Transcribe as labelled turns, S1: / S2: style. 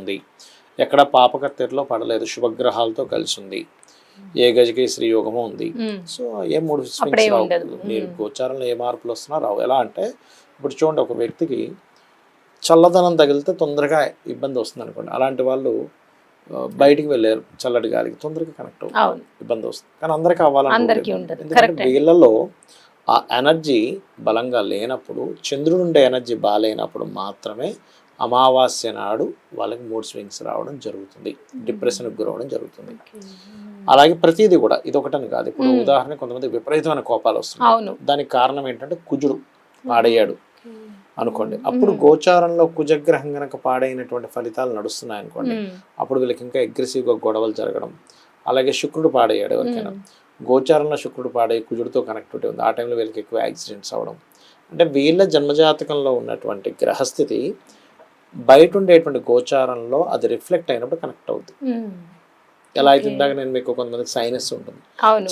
S1: ఉంది. ఎక్కడ పాపకత్తెరలో పడలేదు శుభగ్రహాలతో కలిసి ఉంది ఏ గజకి శ్రీ యోగము ఉంది. సో ఏ మూడు రావు. మీరు గోచారంలో ఏ మార్పులు వస్తున్నా రావు. ఎలా అంటే ఇప్పుడు చూడండి ఒక వ్యక్తికి చల్లదనం తగిలితే తొందరగా ఇబ్బంది వస్తుంది అనుకోండి. అలాంటి వాళ్ళు బయటికి వెళ్ళారు చల్లటి గాలికి. తొందరగా కనెక్ట్ అవుతుంది ఇబ్బంది వస్తుంది. కానీ అందరికీ అవ్వాలంటే. ఎందుకంటే. వీళ్ళలో ఆ ఎనర్జీ బలంగా లేనప్పుడు చంద్రుడు ఉండే ఎనర్జీ బాగాలేనప్పుడు మాత్రమే అమావాస్య నాడు వాళ్ళకి మూడ్ స్వింగ్స్ రావడం జరుగుతుంది. డిప్రెషన్కి గురవడం జరుగుతుంది. అలాగే ప్రతిదీ కూడా ఇది ఒకటని కాదు. ఇప్పుడు. ఉదాహరణ కొంతమంది విపరీతమైన కోపాలు వస్తున్నాయి. దానికి కారణం ఏంటంటే కుజుడు పాడయ్యాడు అనుకోండి. అప్పుడు గోచారంలో కుజగ్రహం గనక పాడైనటువంటి ఫలితాలు నడుస్తున్నాయి అనుకోండి. అప్పుడు వీళ్ళకి ఇంకా అగ్రెసివ్గా గొడవలు జరగడం అలాగే శుక్రుడు పాడయ్యాడు ఎవరికైనా. గోచారంలో శుక్రుడు పాడై కుజుడితో కనెక్టివిటీ ఉంది. ఆ టైంలో వీళ్ళకి ఎక్కువ యాక్సిడెంట్స్ అవ్వడం. అంటే వీళ్ళ జన్మజాతకంలో ఉన్నటువంటి గ్రహస్థితి బయట ఉండేటువంటి గోచారంలో అది రిఫ్లెక్ట్ అయినప్పుడు కనెక్ట్ అవుతుంది
S2: ఉమ్.
S1: ఎలా అయితే ఇందాక నేను మీకు కొంతమందికి సైనస్ ఉంటుంది. చలికాలం